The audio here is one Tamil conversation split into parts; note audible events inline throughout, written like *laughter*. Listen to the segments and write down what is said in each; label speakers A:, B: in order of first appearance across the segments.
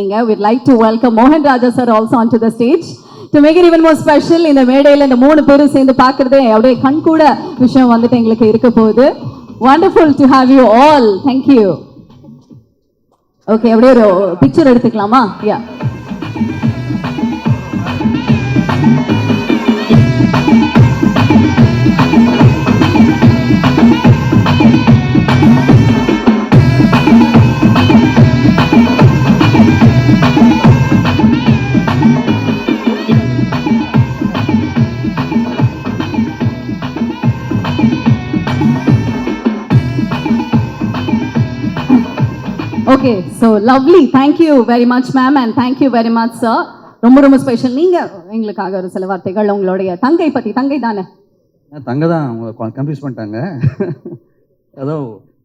A: இருக்கீங்க. விட் லைக் டு வெல்கம் மோகன் Raja sir also on to the stage to make it even more special இந்த மேடையில் இந்த மூணு பேரும் சேர்ந்து பார்க்குறதே அப்படியே கண் கூட விஷயம் வந்துட்டு எங்களுக்கு இருக்க போகுது. Wonderful to have you all thank you okay அப்படியே ஒரு பிக்சர் எடுத்துக்கலாமா? Yeah okay so lovely thank you very much ma'am and thank you very much sir ரொம்ப ரொம்ப ஸ்பெஷல் நீங்க எங்களுக்காக ஒரு சில வார்த்தைகள் உங்களுடைய தங்கை பத்தி தங்கை தானே?
B: தங்க தான். அவங்க கன்ஃபியூஸ் பண்ணிட்டாங்க. ஏதோ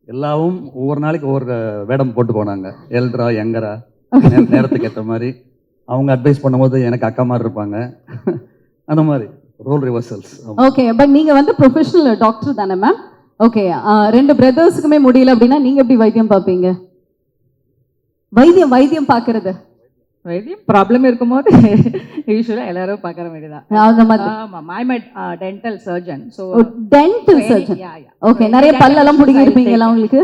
B: எல்லாவும் ஒவ்வொரு நாளைக்கு ஒவ்வொரு வேடம் போட்டு போனாங்க. எல்ட்ரா யங்கரா நே- நேரத்துக்கு ஏற்ற மாதிரி. அவங்க அட்வைஸ் பண்ணும்போது எனக்கு அக்கா மாதிரி இருப்பாங்க. அந்த மாதிரி. ரோல் ரிவர்சல்ஸ்
A: ஓகே பட் நீங்க வந்து ப்ரொஃபஷனல் டாக்டர் தானே மேம் ஓகே ரெண்டு பிரதர்ஸுக்குமே முடியல அப்படின்னா நீங்க எப்படி வைத்தியம் பார்ப்பீங்க? வைத்தியம் வைத்தியம் பார்க்கறது.
C: வைத்தியம் ப்ராப்ளம் இருக்கும்போது *laughs* யூஸ்வலாக எல்லாரும் பார்க்குற மாதிரி தான்
A: அந்த மாதிரி.
C: ஆமாம் I my dental surgeon so
A: dental surgeon okay நிறைய பல்லெல்லாம் பிடிங்கி இருப்பீங்களா உங்களுக்கு?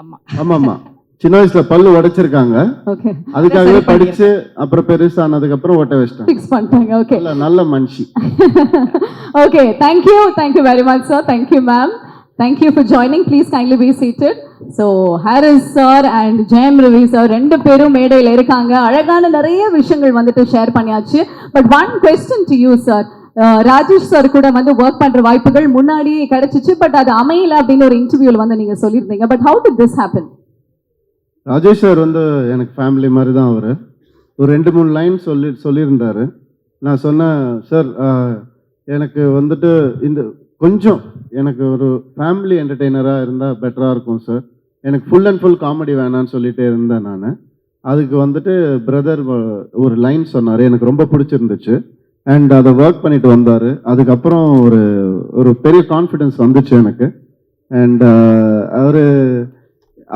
C: ஆமாம்
D: ஆமாமா. சின்ன வயசுல பல்லு உடைச்சிருக்காங்க.
A: ஓகே
D: அதுக்காகவே படிச்சு அப்புறம் பெருசானதுக்கு அப்புறம் ஓட்ட வச்சிட்டாங்க.
A: ஃபிக்ஸ் பண்ணிட்டாங்க ஓகே
D: நல்ல நல்ல மனுஷி. *laughs*
A: Okay, thank you. Thank you very much, sir. Thank you, ma'am. Thank you for joining. Please kindly be seated. So Harris sir and Jayam Ravi sir ரெண்டு பேரும் மேடையில் இருக்காங்க. அழகான நிறைய விஷயங்கள் வந்துட்டு ஷேர் பண்ணியாச்சு. But one question to you sir Rajesh sir கூட வந்து ஒர்க் பண்ணுற வாய்ப்புகள் முன்னாடியே கிடைச்சிச்சு. பட் அது அமையல அப்படின்னு ஒரு இன்டர்வியூவில் வந்து நீங்கள் சொல்லியிருந்தீங்க. But how did this happen
D: Rajesh sir வந்து எனக்கு ஃபேமிலி மாதிரி தான் அவர். ஒரு ரெண்டு மூணு லைன் சொல்லி சொல்லியிருந்தாரு. நான் சொன்னேன் சார் எனக்கு வந்துட்டு இந்த கொஞ்சம் எனக்கு ஒரு ஃபேமிலி என்டர்டெய்னராக இருந்தால் பெட்டராக இருக்கும் சார் எனக்கு ஃபுல் அண்ட் ஃபுல் காமெடி வேணான்னு சொல்லிகிட்டே இருந்தேன் நான். அதுக்கு வந்துட்டு பிரதர் ஒரு லைன் சொன்னார். எனக்கு ரொம்ப பிடிச்சிருந்துச்சு. அண்ட் அதை ஒர்க் பண்ணிட்டு வந்தார். அதுக்கப்புறம் ஒரு ஒரு பெரிய கான்ஃபிடென்ஸ் வந்துச்சு எனக்கு. அண்ட் அவர்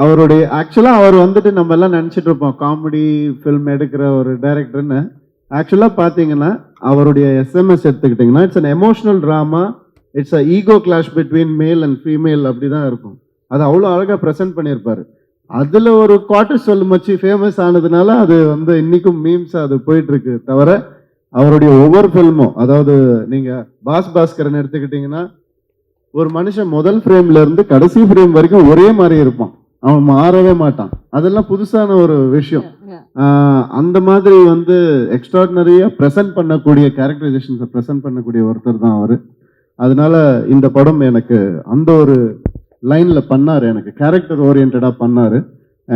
D: அவருடைய ஆக்சுவலாக அவர் வந்துட்டு நம்ம எல்லாம் நினச்சிட்டு இருப்போம். காமெடி ஃபில்ம் எடுக்கிற ஒரு டைரக்டர்னு ஆக்சுவலாக பார்த்தீங்கன்னா அவருடைய எஸ்எம்எஸ் எடுத்துக்கிட்டிங்கன்னா it's an emotional drama it's a ego clash between male and female அப்படி தான் இருக்கும். அது அவ்வளோ அழகாக ப்ரெசென்ட் பண்ணியிருப்பாரு. அதில் ஒரு குவார்டர் சொல்லு மச்சி ஃபேமஸ் ஆனதுனால அது வந்து இன்னைக்கும் மீம்ஸ் அது போயிட்டு இருக்கு தவிர அவருடைய ஒவ்வொரு ஃபில்மும் அதாவது நீங்கள் பாஸ் பாஸ்கரன் எடுத்துக்கிட்டிங்கன்னா ஒரு மனுஷன் முதல் ஃப்ரேம்ல இருந்து கடைசி ஃப்ரேம் வரைக்கும் ஒரே மாதிரி இருப்பான். அவன் மாறவே மாட்டான். அதெல்லாம் புதுசான ஒரு விஷயம். அந்த மாதிரி வந்து எக்ஸ்ட்ராடினரியா ப்ரெசென்ட் பண்ணக்கூடிய கேரக்டரைசேஷன்ஸை ப்ரெசென்ட் பண்ணக்கூடிய ஒருத்தர் தான் அவர். அதனால இந்த படம் எனக்கு அந்த ஒரு லைன்ல பண்ணாரு. எனக்கு கேரக்டர் ஓரியன்டாக பண்ணாரு.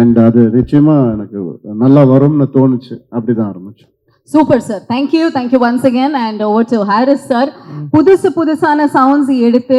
D: அண்ட் அது நிச்சயமா எனக்கு நல்லா வரும்னு தோணுச்சு. அப்படிதான் ஆரம்பிச்சு.
A: Super sir thank you thank you once again and over to Harris sir புதுசு புதுசான சவுண்ட்ஸ் எடுத்து